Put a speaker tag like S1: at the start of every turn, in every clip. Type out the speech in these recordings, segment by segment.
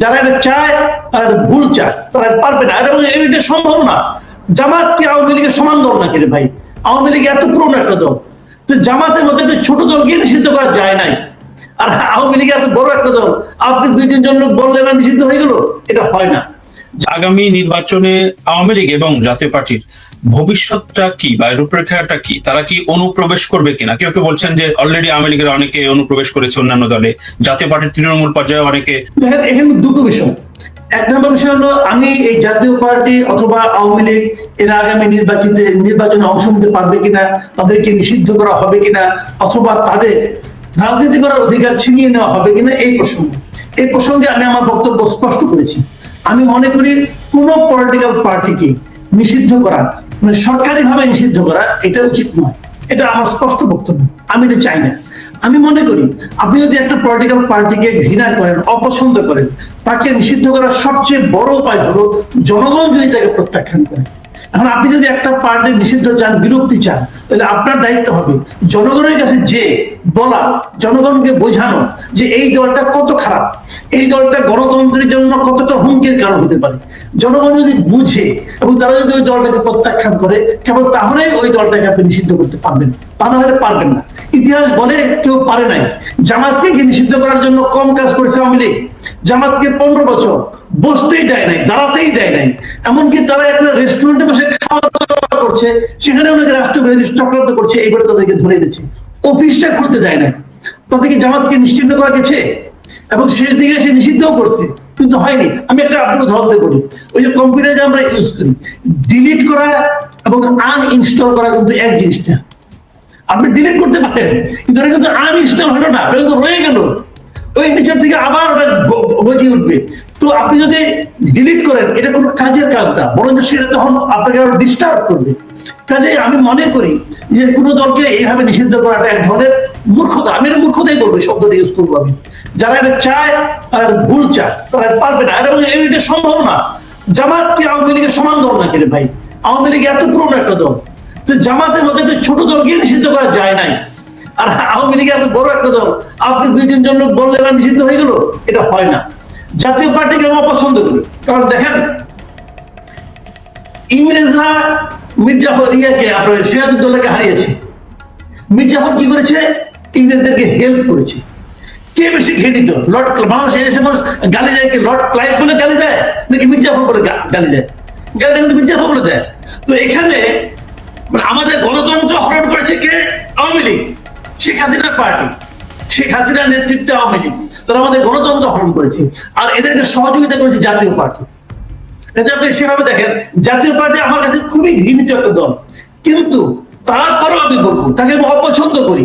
S1: যারা এটা চায়, তারা ভুল চায়, তারা পারবে না। এটা এটা সম্ভব না। জামাত কি আওয়ামী লীগের সমান দল নাকি রে ভাই? আওয়ামী লীগ এত পুরনো একটা দল। তো জামাতের মধ্যে ছোট দলকে নিষিদ্ধ করা যায় নাই। আর আওয়ামী লীগ এত বড় একটা দল। আপনি দুই তিনজন লোক বললেন না নিষিদ্ধ হয়ে গেল, এটা হয় না।
S2: আগামী নির্বাচনে আওয়ামী লীগ এবং জাতীয় পার্টির ভবিষ্যৎটা কি বা রূপরেখাটা কি? তারা কি অনুপ্রবেশ করবে কিনা? কেউ কেউ বলছেন যে অলরেডি আওয়ামী লীগের অনেকে অনুপ্রবেশ করেছে অন্যান্য দলে। জাতীয় পার্টির তৃণমূল পর্যায়ে অনেকে
S1: এখানে দুটো বিষয়। এক নম্বর বিষয় হলো, আমি এই জাতীয় পার্টি অথবা আওয়ামী লীগ, এরা আগামী নির্বাচিত নির্বাচনে অংশ নিতে পারবে কিনা, তাদেরকে নিষিদ্ধ করা হবে কিনা, অথবা তাদের রাজনীতি করার অধিকার ছিনিয়ে নেওয়া হবে কিনা, এই প্রসঙ্গে। এই প্রসঙ্গে আমি আমার বক্তব্য স্পষ্ট করেছি। আমি মনে করি কোন পলিটিক্যাল পার্টিকে নিষিদ্ধ করা মানে সরকারিভাবে নিষিদ্ধ করা, এটা উচিত নয়। এটা আমার স্পষ্ট বক্তব্য। আমি এটা চাই না। আমি মনে করি, আপনি যদি একটা পলিটিক্যাল পার্টিকে ঘৃণা করেন, অপছন্দ করেন, তাকে নিষিদ্ধ করার সবচেয়ে বড় উপায় হলো জনগণ যদি তাকে প্রত্যাখ্যান করে। এখন আপনি যদি একটা পার্টি নিষিদ্ধ চান, বিরক্তি চান, তাহলে আপনার দায়িত্ব হবে জনগণের কাছে যে বলা, জনগণকে বোঝানো যে এই দলটা কত খারাপ। এই দলটা গণতন্ত্রের জন্য কতটা হুমকির কারণ হতে পারে? জনগণ যদি বুঝে এবং তারা যদি ওই দলটাকে প্রত্যাখ্যান করে, কেবল তাহলেই ওই দলটাকে আপনি নিষিদ্ধ করতে পারবেন। তা না পারবেন না। ইতিহাস বলে কেউ পারে নাই। জামাতকে নিষিদ্ধ করার জন্য কম কাজ করেছে আওয়ামী লীগ? জামাতকে পনেরো বছর বসতেই দেয় নাই, দাঁড়াতেই দেয় নাই। এমনকি তারা একটা রেস্টুরেন্টে বসে খাওয়া দাওয়া করছে, সেখানে অনেকে রাষ্ট্রবিরোধী চক্রান্ত করছে, এইবারে তাদেরকে ধরে এনেছে। অফিসটা খুলতে দেয় না তাদেরকে জামাতকে নিশ্চিন্ন করা গেছে? এবং শেষ দিকে সে নিষিদ্ধও করছে, কিন্তু হয়নি। আমি একটা আপনাকে উদাহরণ দিয়ে বলি ওই যে কম্পিউটার যে আমরা ইউজ করি ডিলিট করা এবং আনইনস্টল করা কিন্তু এক জিনিসটা আপনি ডিলিট করতে পারেন, কিন্তু ওটা কিন্তু আনইনস্টল হলো না ওটা কিন্তু রয়ে গেল। ওই নিচের থেকে আবার ওটা গজিয়ে উঠবে। তো আপনি যদি ডিলিট করেন, এটা কোনো কাজের কাজ না, বরং সেটা তখন আপনাকে আরও ডিস্টার্ব করবে। কাজে আমি মনে করি যে কোনো দলকে এইভাবে নিষিদ্ধ করাটা এক ধরনের মূর্খতা। আমি এটা মূর্খতাই বলব শব্দটা ইউজ করব আমি। যারা এটা চায়, তারা এটা ভুল চায়, তারা এটা পারবে না। এবং এটা সম্ভব না। জামাত কি আওয়ামী লীগের সমান দল নাকি রে ভাই? আওয়ামী লীগ এত পুরনো একটা দল। তো জামাতের মধ্যে ছোট দলকে নিষিদ্ধ করা যায় নাই। আর আওয়ামী লীগ এত বড় একটা দল, আপনি দুই তিনজন লোক বললেন না নিষিদ্ধ হয়ে গেল? এটা হয় না। জাতীয় পার্টিকে করি। কারণ দেখেন, ইংরেজরা মির্জাফর ইয়াকে, আপনার হারিয়েছে। মির্জাফর কি করেছে? ইংরেজদেরকে হেল্প করেছে। কে বেশি ঘৃণিত লর্ড মানুষ এসে মানুষ গালি যায় কি? লর্ড ক্লাইভ বলে গালি যায় নাকি মির্জাফর বলে গালি দেয়? গালিটা কিন্তু মির্জাফর বলে দেয়। তো এখানে মানে আমাদের গণতন্ত্র হরণ করেছে কে? আওয়ামী লীগ। শেখ হাসিনার পার্টি। শেখ হাসিনার নেতৃত্বে আওয়ামী লীগ। তারা আমাদের গণতন্ত্র হরণ করেছে। আর এদেরকে সহযোগিতা করেছে জাতীয় পার্টি। এটা আপনি সেভাবে দেখেন, জাতীয় পার্টি আমার কাছে খুবই ঘৃণিত একটা দল। কিন্তু তারপরেও আমি বলব, তাকে আমি অপছন্দ করি।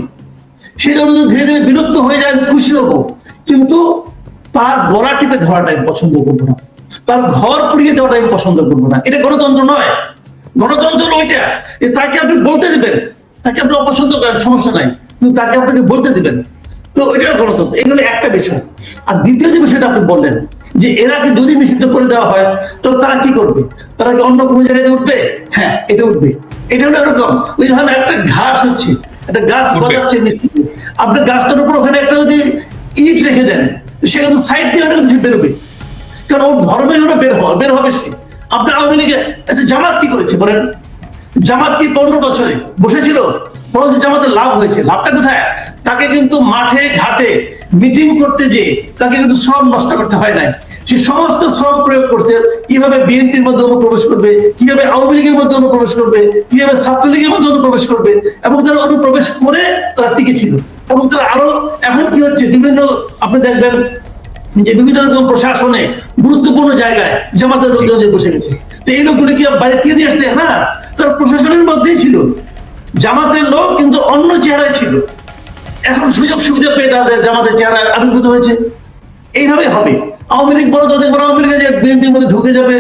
S1: দল যদি ধীরে ধীরে বিলুপ্ত হয়ে যায়, আমি খুশি হব। কিন্তু তার গলা টিপে ধরাটা আমি পছন্দ করব না। তার ঘর পুড়িয়ে দেওয়াটা আমি পছন্দ করব না। এটা গণতন্ত্র নয়। গণতন্ত্র ওইটা তাকে আপনি বলতে দিবেন, তাকে আপনি অপছন্দ করেন, সমস্যা নাই। কিন্তু তাকে আপনাকে বলতে দেবেন। তো এটা গণতন্ত্র। এগুলো একটা বিষয়। আর দ্বিতীয় যে বিষয়টা আপনি বললেন, যে এরা কি যদি নিষিদ্ধ করে দেওয়া হয়, তাহলে তারা কি করবে? তারা কি অন্য কোনো জায়গায় উঠবে? হ্যাঁ এটা উঠবে। এটা হলো এরকম। ওই ধরেন একটা ঘাস হচ্ছে। একটা গাছ
S2: উঠবে।
S1: গজাচ্ছে আপনি গাছটার উপর ওখানে একটা যদি ইট রেখে দেন তো সাইড দিয়ে ওটা কিন্তু বেরোবে। কারণ ওর ধর্মে ওরা বের হবে বের হবে সে। আপনি আওয়ামী লীগে আচ্ছা জামাত কি করেছে বলেন? জামাত কি পনেরো বছরে বসেছিল? বরঞ্চ জামাতের লাভ হয়েছে। লাভটা কোথায়? তাকে কিন্তু মাঠে ঘাটে মিটিং করতে যে তাকে কিন্তু সব নষ্ট করতে হয় নাই। সে সমস্ত শ্রম প্রয়োগ করছে, কীভাবে বিএনপির মধ্যে অনুপ্রবেশ করবে, কীভাবে আওয়ামী লীগের মধ্যে অনুপ্রবেশ করবে, কীভাবে ছাত্রলীগের মধ্যে অনুপ্রবেশ করবে, এবং তারা অনুপ্রবেশ করে তারা টিকে ছিল। এবং তারা আরও, এখন কি হচ্ছে, বিভিন্ন, আপনি দেখবেন যে বিভিন্ন রকম প্রশাসনে গুরুত্বপূর্ণ জায়গায় জামাতের লোকজন বসে গেছে। তো এই লোকগুলো কি বাইরে থেকে নিয়ে আসছে? না, তারা প্রশাসনের মধ্যেই ছিল। জামাতের লোক কিন্তু অন্য চেহারায় ছিল। এখন সুযোগ সুবিধা পেয়ে তাদের জামাতের চেহারা আবির্ভূত হয়েছে। এইভাবে হবে। আওয়ামী লীগ বড় বড় আওয়ামী লীগের বিএনপির মধ্যে ঢুকে যাবে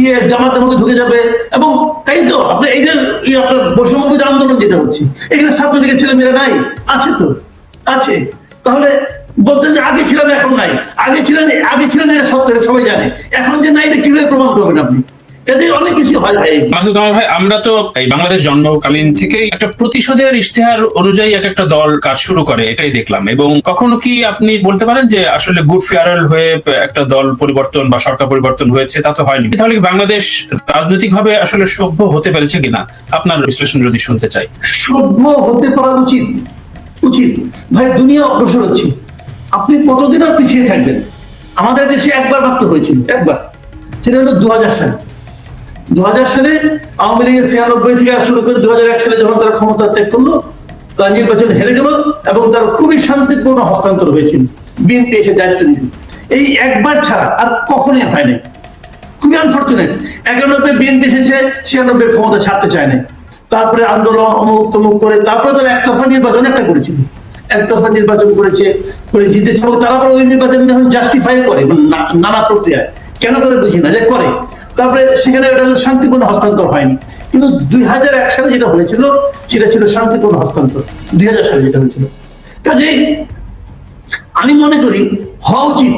S1: ইয়ে জামাতের মধ্যে ঢুকে যাবে, এবং তাই তো, আপনি এই যে ইয়ে আপনার বৈষম্যবিদ আন্দোলন যেটা হচ্ছে, এখানে ছাত্রলীগের ছেলে মেয়েরা নাই, আছে তো, আছে। তাহলে বলতে যে আগে ছিলাম এখন নাই। আগে ছিলেন আগে ছিলেন এটা সত্য সবাই জানে। এখন যে নাই, এটা কীভাবে প্রমাণ করবেন আপনি? অনেক কিছু হয় ভাই।
S2: মাসুদ কামাল ভাই আমরা তো এই বাংলাদেশ জন্মকালীন থেকেই একটা প্রতিশোধের ইশতেহার অনুযায়ী এক একটা দল কাজ শুরু করে এটাই দেখলাম। এবং কখনো কি আপনি বলতে পারেন যে আসলে গুড ফেয়ারেল হয়ে একটা দল পরিবর্তন বা সরকার পরিবর্তন হয়েছে তা তো হয়নি। তাহলে বাংলাদেশ রাজনৈতিকভাবে আসলে সভ্য হতে পেরেছে কিনা? আপনার বিশ্লেষণ যদি শুনতে চাই।
S1: সভ্য হতে পারা উচিত উচিত। ভাই দুনিয়া অগ্রসর হচ্ছে। আপনি কতদিন আর পিছিয়ে থাকবেন? আমাদের দেশে একবার মাত্র হয়েছিল একবার। সেটা হলো দু হাজার সালে। দু হাজার সালে আওয়ামী লীগের ছিয়ানব্বই থেকে শুরু করে দুহাজার এক সালে যখন তারা ক্ষমতা ত্যাগ করল, তার নির্বাচন হেরে গেল এবং তার খুবই শান্তিপূর্ণ হস্তান্তর হয়েছিল। বিএনপি এসে দায়িত্ব নিল এই একবার ছাড়া আর কখনোই হয় নাই। খুবই আনফর্চুনেট একানব্বই বিএনপি এসেছে, ছিয়ানব্বই ক্ষমতা ছাড়তে চায় না তারপরে আন্দোলন অমুক তমুক করে তারপরে তারা একতরফা নির্বাচন একটা করেছিল। একতরফা নির্বাচন করেছে, করে জিতেছে এবং তারা আবার ওই নির্বাচন যখন জাস্টিফাই করে না- নানা প্রক্রিয়ায়। কেন করে বুঝি না যে করে? তারপরে সেখানে ওটা শান্তিপূর্ণ হস্তান্তর হয়নি। কিন্তু দুই হাজার এক সালে যেটা হয়েছিল, সেটা ছিল শান্তিপূর্ণ হস্তান্তর। দুই হাজার সালে যেটা হয়েছিল। কাজেই আমি মনে করি হওয়া উচিত।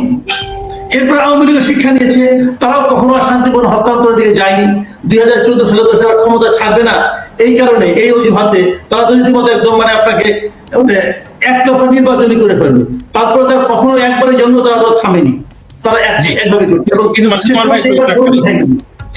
S1: এরপর আওয়ামী লীগের শিক্ষা নিয়েছে, তারাও কখনো আর শান্তিপূর্ণ হস্তান্তরের দিকে যায়নি। দুই হাজার চোদ্দ সালে তো তারা ক্ষমতা ছাড়বে না। এই কারণে, এই অজুহাতে তারা তো রীতিমতো একদম মানে আপনাকে মানে একতরফা নির্বাচনই করে ফেলবে। তারপর তারা কখনো একবারের জন্য তারা থামেনি। তারা। একভাবে করছে। এবং
S2: কিন্তু মাসুদ কামাল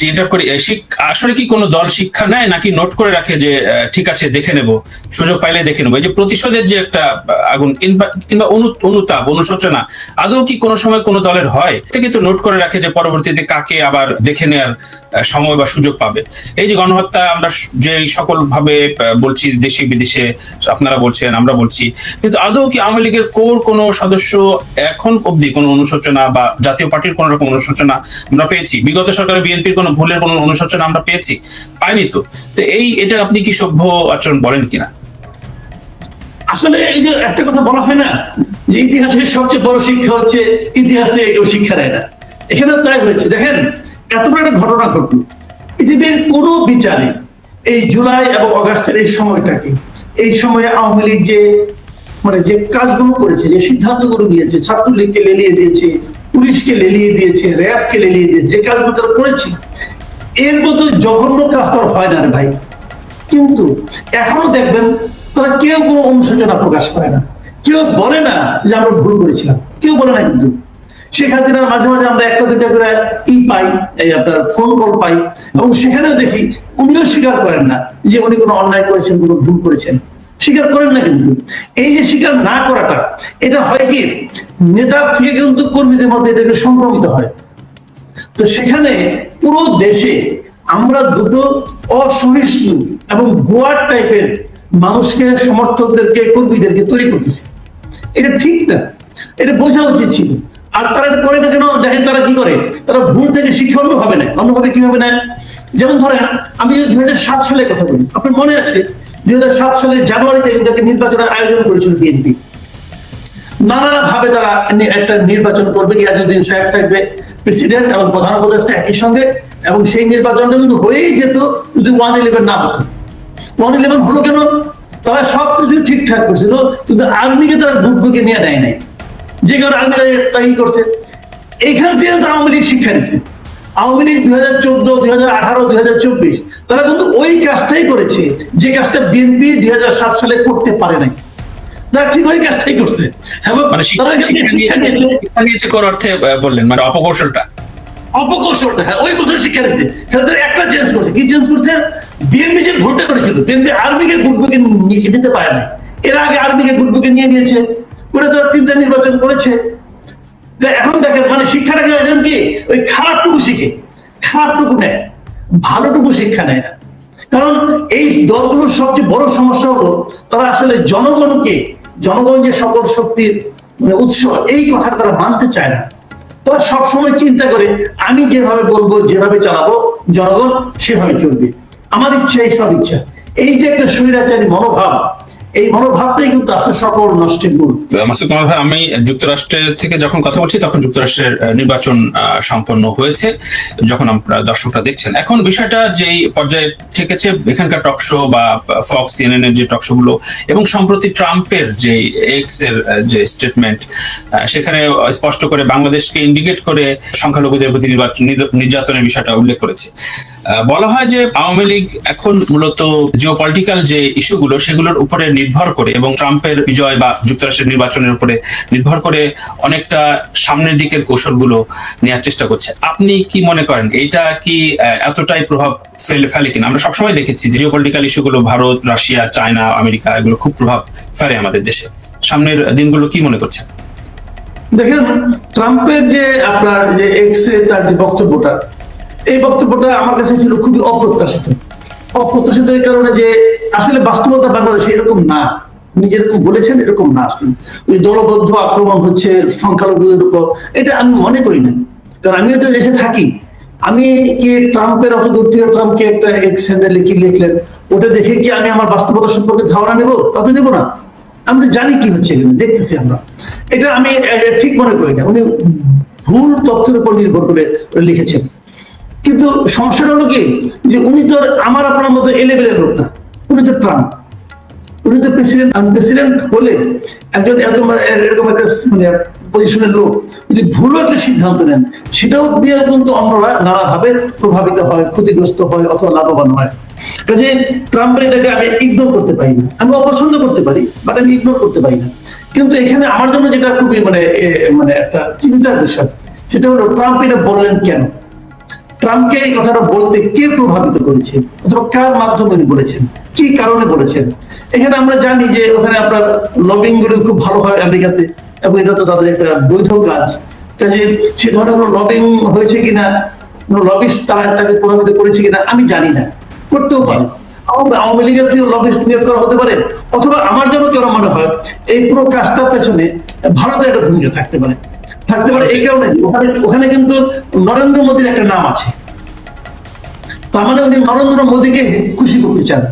S2: এটা করি আসলে কি কোনো দল শিক্ষা নেয় নাকি নোট করে রাখে যে ঠিক আছে, দেখে নেব, সুযোগ পাইলে দেখে নেব? এই যে প্রতিশোধের যে একটা আগুন, কিংবা- অনুতাপ, অনুশোচনা, আদৌ কি কোনো সময় কোনো দলের হয়? এটা কিন্তু নোট করে রাখে যে পরবর্তীতে কাকে আবার দেখে নেওয়ার সময় বা সুযোগ পাবে। এই যে গণহত্যা, আমরা যে সকল ভাবে বলছি, দেশে, বিদেশে, আপনারা বলছেন, আমরা বলছি, কিন্তু আদৌ কি আওয়ামী লীগের কোর কোনো সদস্য এখন অবধি কোনো অনুশোচনা বা জাতীয় পার্টির কোন রকম অনুশোচনা আমরা পেয়েছি? বিগত সরকারের বিএনপির কোনো ভুলের কোনো অনুশোচনা আমরা পেয়েছি? পাইনি তো। তো এই, এটা আপনি কি সভ্য আচরণ বলেন কিনা?
S1: আসলে এই যে একটা কথা বলা হয় না, যে ইতিহাসের সবচেয়ে বড় শিক্ষা হচ্ছে, ইতিহাস থেকে কেউ শিক্ষা দেয় না। এখানে তাই হয়েছে। দেখেন, এত বড় একটা ঘটনা ঘটলো। পৃথিবীর কোনো বিচারে এই জুলাই এবং অগাস্টের এই সময়টাকে, এই সময়ে আওয়ামী লীগ যে মানে যে কাজগুলো করেছে, যে সিদ্ধান্তগুলো নিয়েছে, ছাত্রলীগকে লেলিয়ে দিয়েছে পুলিশকে লেলিয়ে দিয়েছে, র্যাবকে লেলিয়ে দিয়েছে, যে কাজগুলো তারা করেছে, এর মতো জঘন্য কাজ তো হয় না রে ভাই। কিন্তু এখনও দেখবেন তারা কেউ কোনো অনুশোচনা প্রকাশ করে না। কেউ বলে না যে আমরা ভুল করেছিলাম। কেউ বলে না কিন্তু। শেখ হাসিনার মাঝে মাঝে আমরা একটা দুটা করে ই পাই, এই আপনার ফোন কল পাই, এবং সেখানেও দেখি উনিও স্বীকার করেন না যে উনি কোনো অন্যায় করেছেন, কোনো ভুল করেছেন। স্বীকার করেন না কিন্তু। এই যে স্বীকার না করাটা, এটা হয় কি? নেতার থেকে কিন্তু কর্মীদের মধ্যে এটাকে সংক্রমিত হয়। তো সেখানে পুরো দেশে আমরা দুটো অসহিষ্ণু এবং গোয়ার টাইপের মানুষকে, সমর্থকদেরকে, কর্মীদেরকে তৈরি করতেছি। এটা ঠিক না। এটা বোঝা উচিত ছিল। আর তারা এটা করে না কেন? দেখেন তারা কি করে? তারা ভুল থেকে শিক্ষা অন্যভাবে নেয়। অন্যভাবে কীভাবে নেয়? যেমন ধরেন, আমি দুই হাজার সাত সালের কথা বলি, আপনার মনে আছে দুই সালের জানুয়ারিতে কিন্তু একটা নির্বাচনের আয়োজন করেছিল বিএনপি। নানা ভাবে তারা একটা নির্বাচন করবে ইয়াজুদ্দিন সাহেব থাকবে, প্রেসিডেন্ট এবং প্রধান উপদেষ্টা একই সঙ্গে, এবং সেই নির্বাচনটা কিন্তু হয়েই যেত যদি ওয়ান ইলেভেন না হতো। ওয়ান ইলেভেন হলো কেন? তারা সব কিছু ঠিকঠাক করছিল, কিন্তু আর্মিকে তারা বুকে নিয়ে দেয় নাই। যে কারণে আর্মি তাই করছে। এইখান থেকে তো আওয়ামী লীগ শিক্ষা নিচ্ছে আওয়ামী লীগ দুই হাজার চোদ্দ, দুই হাজার আঠারো, দুই হাজার চব্বিশ তারা কিন্তু ওই কাজটাই করেছে যে কাজটা বিএনপি দুই হাজার সাত সালে করতে পারে নাই। তারা ঠিক ওই কাজটাই করছে।
S2: মানে অর্থে বললেন? মানে অপকৌশলটা?
S1: অপকৌশলটা হ্যাঁ ওই বছর শিক্ষা নিয়েছে। একটা চেঞ্জ করছে। কি চেঞ্জ করছে? বিএনপি যে ভোটটা করেছিল বিএনপি আর্মিকে নিতে পারে না এর আগে আর্মিকে নিয়ে নিয়েছে। করে তারা তিনটা নির্বাচন করেছে। এখন দেখেন মানে শিক্ষাটাকে একজন কি? ওই খারাপটুকু শিখে। খারাপটুকু নেয়। ভালোটুকু শিক্ষা নেয় না। কারণ এই দলগুলোর সবচেয়ে বড় সমস্যা হলো, তারা আসলে জনগণকে, জনগণ যে সকল শক্তির মানে উৎস, এই কথাটা তারা মানতে চায় না। তারা সবসময় চিন্তা করে, আমি যেভাবে বলব, যেভাবে চালাবো, জনগণ সেভাবে চলবে। আমার ইচ্ছা, এই সব ইচ্ছা। এই যে একটা স্বৈরাচারী মনোভাব এই মনোভাবটাই কিন্তু আসলে সকল নষ্টের মূল।
S2: মাসুদ কামাল ভাই, আমি যুক্তরাষ্ট্রের থেকে যখন কথা বলছি, তখন যুক্তরাষ্ট্রের নির্বাচন সম্পন্ন হয়েছে, যখন আপনারা দর্শকরা দেখছেন। এখন বিষয়টা যেই পর্যায়ে ঠেকেছে, এখানকার টকশো বা ফক্স সিএনএন এর যে টকশো গুলো, এবং সম্প্রতি ট্রাম্পের যে এক্সের যে স্টেটমেন্ট সেখানে স্পষ্ট করে বাংলাদেশকে ইন্ডিকেট করে সংখ্যালঘুদের প্রতি নির্বাচন, নির্যাতনের বিষয়টা উল্লেখ করেছে। বলা হয় যে আওয়ামী লীগ এখন মূলত জিও পলিটিক্যাল যে ইস্যুগুলো, সেগুলোর উপরে নির্ভর করে এবং ট্রাম্পের বিজয় বা যুক্তরাষ্ট্রের নির্বাচনের উপরে নির্ভর করে অনেকটা সামনের দিকের কৌশলগুলো নেওয়ার চেষ্টা করছে। আপনি কি মনে করেন এটা কি এতটাই প্রভাব ফেলে ফেলে কিনা? আমরা সবসময় দেখেছি যে জিও পলিটিক্যাল ইস্যুগুলো ভারত, রাশিয়া, চায়না, আমেরিকা, এগুলো খুব প্রভাব ফেলে আমাদের দেশে। সামনের দিনগুলো কি মনে করছেন?
S1: দেখেন, ট্রাম্পের যে আপনার যে এক্সে তার যে বক্তব্যটা এই বক্তব্যটা আমার কাছে ছিল খুবই অপ্রত্যাশিত। অপ্রত্যাশিত এই কারণে যে আসলে বাস্তবতা বাংলাদেশে এরকম না। উনি যেরকম বলেছেন, এরকম না আসলে। ওই দলবদ্ধ আক্রমণ হচ্ছে সংখ্যালঘুদের উপর। এটা আমি মনে করি না কারণ আমিও তো দেশে থাকি। আমি কি ট্রাম্পের, অত দূর থেকে ট্রাম্পকে একটা এক্স হ্যান্ডেলে কি লিখলেন, ওটা দেখে কি আমি আমার বাস্তবতা সম্পর্কে ধারণা নেব? তা তো নেব না। আমি তো জানি কি হচ্ছে এখানে, দেখতেছি আমরা। এটা আমি ঠিক মনে করি না। উনি ভুল তথ্যের উপর নির্ভর করে লিখেছেন। কিন্তু সমস্যাটা হলো কি? যে উনি তো আমার আপনার মতো এ লেভেলের লোক না। উনি তো ট্রাম্প উনি তো প্রেসিডেন্ট প্রেসিডেন্ট হলে একজন এত মানে এরকম একটা মানে পজিশনের লোক, যদি ভুলও একটা সিদ্ধান্ত নেন, সেটাও দিয়ে কিন্তু আমরা নানাভাবে প্রভাবিত হয়, ক্ষতিগ্রস্ত হয় অথবা লাভবান হয়। কাজে ট্রাম্পের এটাকে আমি ইগনোর করতে পারি না। আমি অপছন্দ করতে পারি বাট আমি ইগনোর করতে পারি না। কিন্তু এখানে আমার জন্য যেটা খুবই মানে মানে একটা চিন্তার বিষয়, সেটা হলো ট্রাম্প এটা বললেন কেন? ট্রাম্পকে এই কথাটা বলতে কে প্রভাবিত করেছে? অথবা কার মাধ্যমে বলেছেন? কি কারণে বলেছেন? এখানে আমরা জানি যে ওখানে আপনার লবিংগুলো খুব ভালো হয় আমেরিকাতে, এবং এটা তো তাদের একটা বৈধ কাজ। কাজে সে ধরনের কোনো লবিং হয়েছে কিনা, কোনো লবিস্ট তারা তাকে প্রভাবিত করেছে কিনা, আমি জানি না। করতেও পারে। আওয়ামী লীগের থেকে লবিস্ট নিয়োগ করা হতে পারে, অথবা আমার যেন কেন মনে হয়, এই পুরো কাজটার পেছনে ভারতের একটা ভূমিকা থাকতে পারে। থাকতে পারে এই কারণে ওখানে ওখানে কিন্তু নরেন্দ্র মোদীর একটা নাম আছে। তার মানে উনি নরেন্দ্র মোদীকে খুশি করতে চান।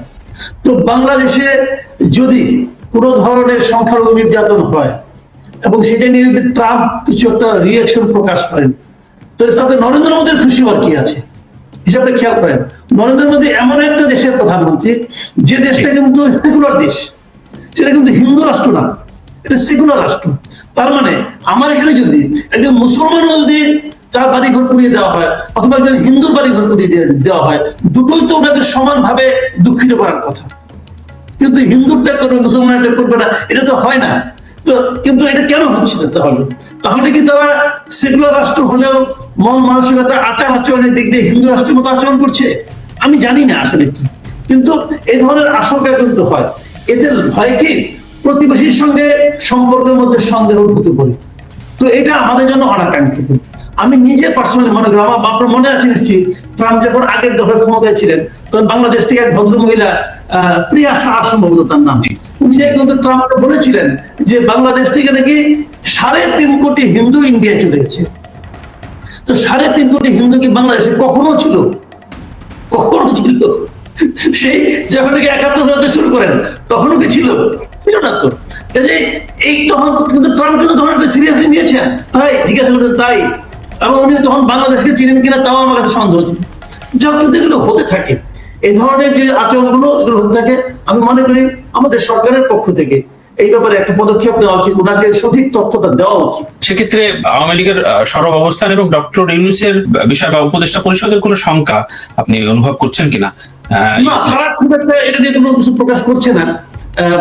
S1: তো বাংলাদেশে যদি কোনো ধরনের সংখ্যালঘু নির্যাতন হয় এবং সেটা নিয়ে যদি ট্রাম্প কিছু একটা রিয়াকশন প্রকাশ করেন তো তাতে নরেন্দ্র মোদীর খুশি হওয়ার কি আছে? হিসাবটা খেয়াল করেন। নরেন্দ্র মোদী এমন একটা দেশের প্রধানমন্ত্রী যে দেশটা কিন্তু সেকুলার দেশ। সেটা কিন্তু হিন্দু রাষ্ট্র না এটা সেকুলার রাষ্ট্র। তার মানে আমার এখানে যদি একজন মুসলমান যদি তার বাড়ি ঘর পুড়িয়ে দেওয়া হয়, অথবা একজন হিন্দুর বাড়ি ঘর পুড়িয়ে দেওয়া হয়, দুটোই তো ওনাকে সমানভাবে দুঃখিত করার কথা। কিন্তু হিন্দুরটা করবে মুসলমানটা করবে না, এটা তো হয় না। তো কিন্তু এটা কেন হচ্ছে তাহলে? তাহলে কি তারা সেকুলার রাষ্ট্র হলেও মন মানসিকতা, আচার আচরণের দিক দিয়ে হিন্দু রাষ্ট্রের মতো আচরণ করছে? আমি জানি না আসলে কি। কিন্তু এই ধরনের আশঙ্কা কিন্তু হয়। এতে ভয় কি? প্রতিবেশীর সঙ্গে সম্পর্কের মধ্যে সন্দেহ ঢুকে পড়ে তো এটা আমাদের জন্য অনাকাঙ্ক্ষিত। আমি নিজে পার্সোনালি মনে করি আমার আপনার মনে আছে নিশ্চয়ই ট্রাম্প যখন আগের দফায় ক্ষমতায় ছিলেন তখন বাংলাদেশ থেকে এক ভদ্র মহিলা প্রিয়া শাহ সম্ভবত তার নাম। উনি কিন্তু ট্রাম্প বলেছিলেন যে বাংলাদেশ থেকে নাকি সাড়ে তিন কোটি হিন্দু ইন্ডিয়া চলে গেছে। তো সাড়ে তিন কোটি হিন্দু কি বাংলাদেশে কখনো ছিল? কখনো ছিল? সেই যখন একাত্তর শুরু করেন তখনও কি ছিল? না তো। এই তখন কিন্তু ট্রাম্প কিন্তু তখন সিরিয়াসলি নিয়েছেন। তাই জিজ্ঞাসা তাই? এবং উনি তখন বাংলাদেশকে চিনেন কিনা তাও আমার কাছে সন্দেহ কিন্তু এগুলো হতে থাকে। এই ধরনের যে আচরণগুলো এগুলো হতে থাকে। আমি মনে করি আমাদের সরকারের পক্ষ থেকে এই ব্যাপারে একটা পদক্ষেপ নেওয়া উচিত। ওনাকে সঠিক তথ্যটা দেওয়া উচিত।
S2: সেক্ষেত্রে আওয়ামী লীগের সরব অবস্থান এবং ডক্টর ইউনুসের বিষয় বা উপদেষ্টা পরিষদের কোনো শঙ্কা আপনি অনুভব করছেন কিনা? আহ,
S1: না তারা খুব একটা এটা নিয়ে কোনো কিছু প্রকাশ করছে না।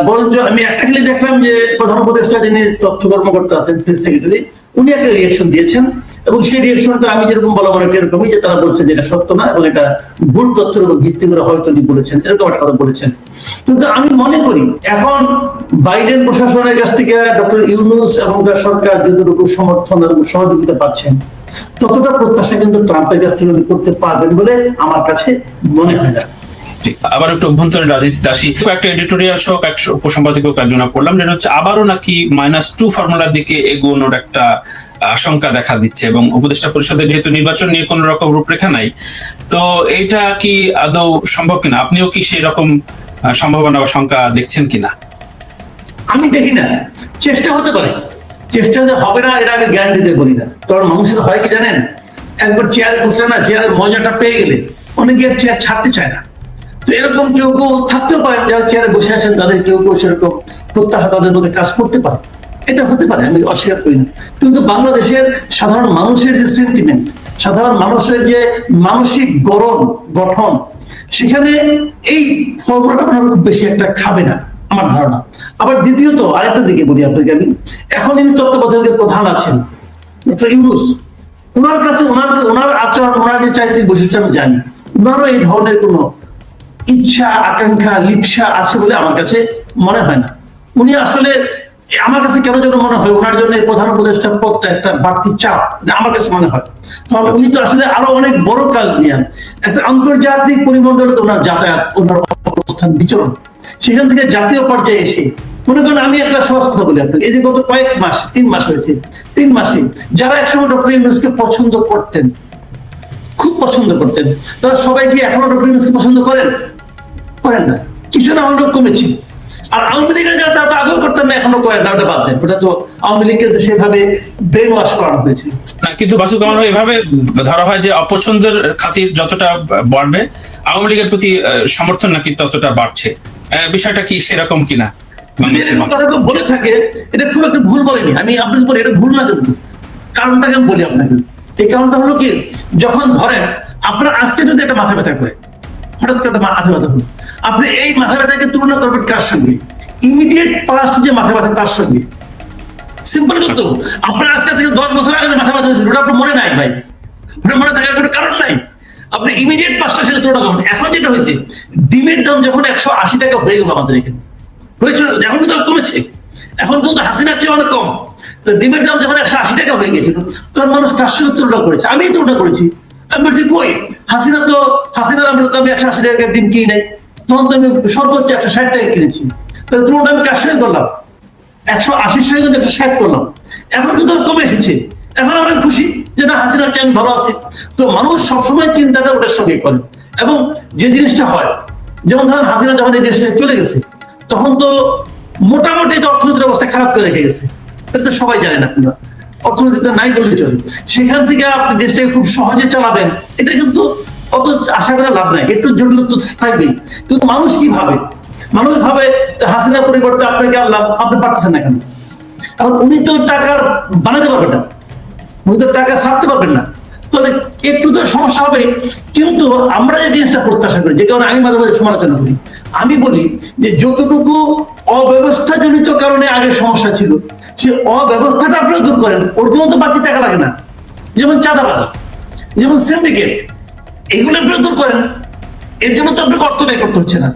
S1: বরঞ্চ আমি একটা খালি দেখলাম যে প্রধান উপদেষ্টা যিনি তথ্য কর্মকর্তা আছেন প্রেস সেক্রেটারি উনি একটা রিয়েকশন দিয়েছেন এবং সেই রিয়েকশনটা আমি যেরকম বলা মনে এরকমই যে তারা বলছেন যে এটা সত্য না এবং এটা ভুল তথ্যের উপর ভিত্তি করে হয়তো উনি বলেছেন এরকম একটা কথা বলেছেন। কিন্তু আমি মনে করি এখন বাইডেন প্রশাসনের কাছ থেকে ডক্টর ইউনুস এবং তার সরকার যতটুকু সমর্থন এবং সহযোগিতা পাচ্ছেন ততটা প্রত্যাশা কিন্তু ট্রাম্পের কাছ থেকে করতে পারবেন বলে আমার কাছে মনে হয় না।
S2: আবার একটু অভ্যন্তরীণ রাজনীতিতে আসি। একটা এডিটোরিয়াল শো এক উপসম্পাদকীয় কার্যনা করলাম যেটা হচ্ছে আবারও নাকি মাইনাস টু ফর্মুলার দিকে এগোনোর একটা আশঙ্কা দেখা দিচ্ছে এবং উপদেষ্টা পরিষদের যেহেতু নির্বাচন নিয়ে কোনো রকম রূপরেখা নাই তো এইটা কি আদৌ সম্ভব কিনা? আপনিও কি সেই রকম সম্ভাবনা বা শঙ্কা দেখছেন কিনা?
S1: আমি দেখি না। চেষ্টা হতে পারে। চেষ্টা যে হবে না, এটা আমি গ্যারান্টি দিয়ে বলি না। কারণ মানুষের হয় কি জানেন? একবার চেয়ারে বসলে না চেয়ারের মজাটা পেয়ে গেলে অনেকে চেয়ার ছাড়তে চায় না। তো এরকম কেউ কেউ থাকতেও পারে যারা চেয়ারে বসে আছেন, তাদের কেউ কেউ সেরকম প্রত্যাশা তাদের মধ্যে কাজ করতে পারে। এটা হতে পারে, আমি অস্বীকার করি না। কিন্তু বাংলাদেশের সাধারণ মানুষের যে সেন্টিমেন্ট সাধারণ মানুষের যে মানসিক গড়ন, গঠন, সেখানে এই ফর্মুলাটা খুব বেশি একটা খাবে না। আমার ধারণা। আবার দ্বিতীয়ত আরেকটা দিকে বলি আপনাকে আমি। এখন যিনি তত্ত্বাবধায়কের প্রধান আছেন, ডক্টর ইউনুস ওনার কাছে ওনার ওনার আচরণ ওনার যে চারিত্রিক বৈশিষ্ট্য আমি জানি। ওনারও এই ধরনের কোনো ইচ্ছা, আকাঙ্ক্ষা, লিপসা আছে বলে আমার কাছে মনে হয় না। উনি আসলে আমার কাছে কেন যেন মনে হয় ওনার জন্য প্রধান উপদেষ্টা পদটা একটা বাড়তি চাপ আমার কাছে মনে হয়। কারণ উনি তো আসলে আরও অনেক বড় কাজ নিয়ে একটা আন্তর্জাতিক পরিমণ্ডলে তো ওনার যাতায়াত ওনার অবস্থান বিচরণ। সেখান থেকে জাতীয় পর্যায়ে এসে মনে করেন আমি একটা সহজ কথা বলি আপনাকে এই যে গত কয়েক মাস তিন মাস হয়েছে তিন মাসে যারা একসময় ডক্টর ইউনুসকে পছন্দ করতেন খুব পছন্দ করতেন তারা সবাই কি এখনও ডক্টর ইউনুসকে পছন্দ করেন? করেন না। কিছু না হলেও কমেছে। আর আওয়ামী লীগের যারা তো আগেও করতেন না এখনও করেন না ওটা বাদ দেন। ওটা তো আওয়ামী লীগকে তো সেভাবে ব্রেন ওয়াশ করানো হয়েছিল।
S2: না কিন্তু বাসু কামাল এভাবে ধরা হয় যে অপছন্দের খাতির যতটা বাড়বে আওয়ামী লীগের প্রতি সমর্থন নাকি ততটা বাড়ছে? বিষয়টা কি সেরকম কিনা?
S1: কেউ বলে থাকে এটা খুব একটা ভুল বলেনি। আমি আপনাকে বলি এটা ভুল না কিন্তু কারণটাকে আমি বলি আপনাকে এই কারণটা হলো কি যখন ধরেন আপনার আজকে যদি একটা মাথা ব্যথা করে হঠাৎ করে একটা মাথা ব্যথা হলো আপনি এই মাথা ব্যথাকে তুলনা করবেন কার সঙ্গে? ইমিডিয়েট পাস্ট যে মাথা ব্যথা তার সঙ্গে। সিম্পল কিন্তু আপনার আজকে থেকে দশ বছর আগে মাথা ব্যথা হয়েছিল, ওটা আপনার মনে নাই ভাই। ওটা মনে থাকার কোনো কারণ নাই। আপনি ইমিডিয়েট পাঁচটা সেটা তুলনা করবেন এখন যেটা হয়েছে, ডিমের দাম যখন একশো আশি টাকা হয়ে গেল আমাদের এখানে। হয়েছিল, এখন কিন্তু কমেছে। এখন কিন্তু হাসিনার চেয়ে অনেক কম। তো ডিমের দাম যখন একশো আশি টাকা হয়ে গেছিল তখন মানুষ কার সঙ্গে তুলনা করেছে? আমি তুলনা করেছি। আমি বলছি, কই? হাসিনা তো হাসিনার আমরা তো আমি একশো আশি টাকা ডিম কিনি নাই। তখন তো আমি সর্বোচ্চ একশো ষাট টাকা কিনেছি। তাহলে আমি করলাম? একশো কিন্তু একশো ষাট করলাম। এখন কিন্তু কমে এসেছে। এখন আমরা খুশি যে না, হাসিনার চেয়ে আমি ভালো আছি। তো মানুষ সবসময় চিন্তাটা ওটার সঙ্গে করে। এবং যে জিনিসটা হয়, যেমন ধরেন হাসিনা যখন এই দেশে চলে গেছে, তখন তো মোটামুটি তো অর্থনীতির অবস্থা খারাপ করে রেখে গেছে। এটা তো সবাই জানেন আপনারা অর্থনীতিতে নাই বললে চলে। সেখান থেকে আপনি দেশটাকে খুব সহজে চালাবেন। এটা কিন্তু অত আশা করে লাভ নাই। একটু জটিলতা তো থাকবেই। কিন্তু মানুষ কি ভাবে? মানুষ ভাবে হাসিনা পরিবর্তে আপনাকে আল্লাহ আপনি পারতেছেন না কেন? এখন উনি তো টাকার বানাতে পারবেন না। উনি তো টাকা ছাড়তে পারবেন না। তাহলে একটু তো সমস্যা হবে। কিন্তু আমরা যে জিনিসটা প্রত্যাশা করি, যে কারণে আমি মাঝে মাঝে সমালোচনা করি, আমি বলি যে যতটুকু অব্যবস্থা জনিত কারণে আগে সমস্যা ছিল, সে অব্যবস্থাটা আপনিও দূর করেন। ওর জন্য তো বাড়তি টাকা লাগে না। যেমন চাঁদাবাজ, যেমন সিন্ডিকেট এগুলো বিরোধ করেন। এর জন্য তো আপনাকে অর্থ ব্যয় করতে হচ্ছে না।